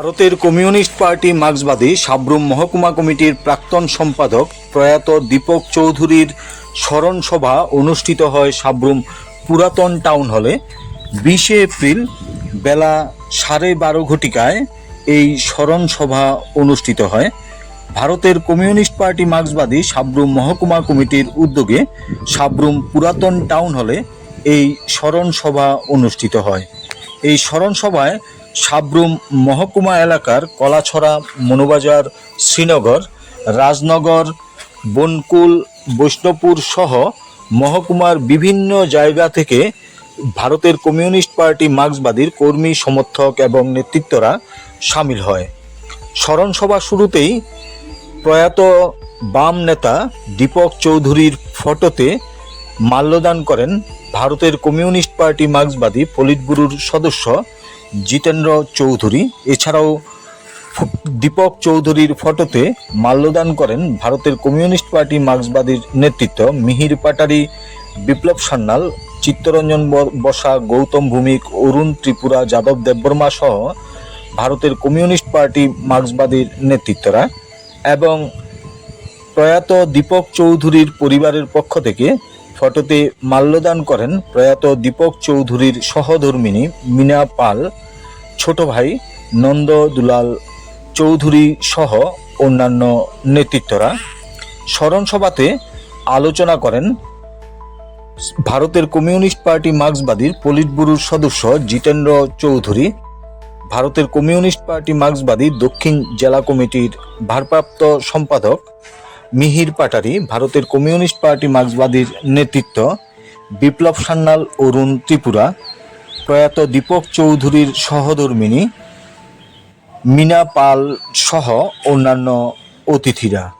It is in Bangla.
ভারতের কমিউনিস্ট পার্টি মার্ক্সবাদী সাবরুম মহকুমা কমিটির প্রাক্তন সম্পাদক প্রয়াত দীপক চৌধুরীর স্মরণ সভা অনুষ্ঠিত হয় সাবরুম পুরাতন টাউন হলে। বিশে এপ্রিল বেলা সাড়ে বারো ঘটিকায় এই স্মরণ সভা অনুষ্ঠিত হয়। ভারতের কমিউনিস্ট পার্টি মার্ক্সবাদী সাবরুম মহকুমা কমিটির উদ্যোগে সাবরুম পুরাতন টাউন হলে এই স্মরণ সভা অনুষ্ঠিত হয়। এই স্মরণ সভায় সাবরুম মহকুমা এলাকার কলাছড়া মনোবাজার শ্রীনগর, রাজনগর, বনকুল, বৈষ্ণবপুর সহ মহকুমার বিভিন্ন জায়গা থেকে ভারতের কমিউনিস্ট পার্টি মার্ক্সবাদীর কর্মী, সমর্থক এবং নেতৃত্বরা সামিল হয়। স্মরণ সভা শুরুতেই প্রয়াত বাম নেতা দীপক চৌধুরীর ফটোতে মাল্যদান করেন ভারতের কমিউনিস্ট পার্টি মার্ক্সবাদী পলিট ব্যুরোর সদস্য জিতেন্দ্র চৌধুরী। এছাড়াও দীপক চৌধুরীর ফটোতে মাল্যদান করেন ভারতের কমিউনিস্ট পার্টি মার্ক্সবাদীর নেতৃত্ব মিহির পাটারি, বিপ্লব সান্যাল, চিত্তরঞ্জন বসা, গৌতম ভূমিক, অরুণ ত্রিপুরা, যাদব দেববর্মা সহ ভারতের কমিউনিস্ট পার্টি মার্ক্সবাদীর নেতৃত্বরা এবং প্রয়াত দীপক চৌধুরীর পরিবারের পক্ষ থেকে ফটোতে মাল্যদান করেন প্রয়াত দীপক চৌধুরীর সহধর্মিনী মিনা পাল, ছোট ভাই নন্দ দুলাল চৌধুরী সহ অন্যান্য নেতৃত্বরা। স্মরণসভাতে আলোচনা করেন ভারতের কমিউনিস্ট পার্টি মার্ক্সবাদীর পলিট ব্যুরোর সদস্য জিতেন্দ্র চৌধুরী, ভারতের কমিউনিস্ট পার্টি মার্ক্সবাদী দক্ষিণ জেলা কমিটির ভারপ্রাপ্ত সম্পাদক মিহির পাটারি, ভারতের কমিউনিস্ট পার্টি মার্ক্সবাদীর নেতৃত্ব, বিপ্লব সান্যাল, অরুণ ত্রিপুরা, প্রয়াত দীপক চৌধুরীর সহধর্মিনী, মীনা পাল সহ অন্যান্য অতিথিরা।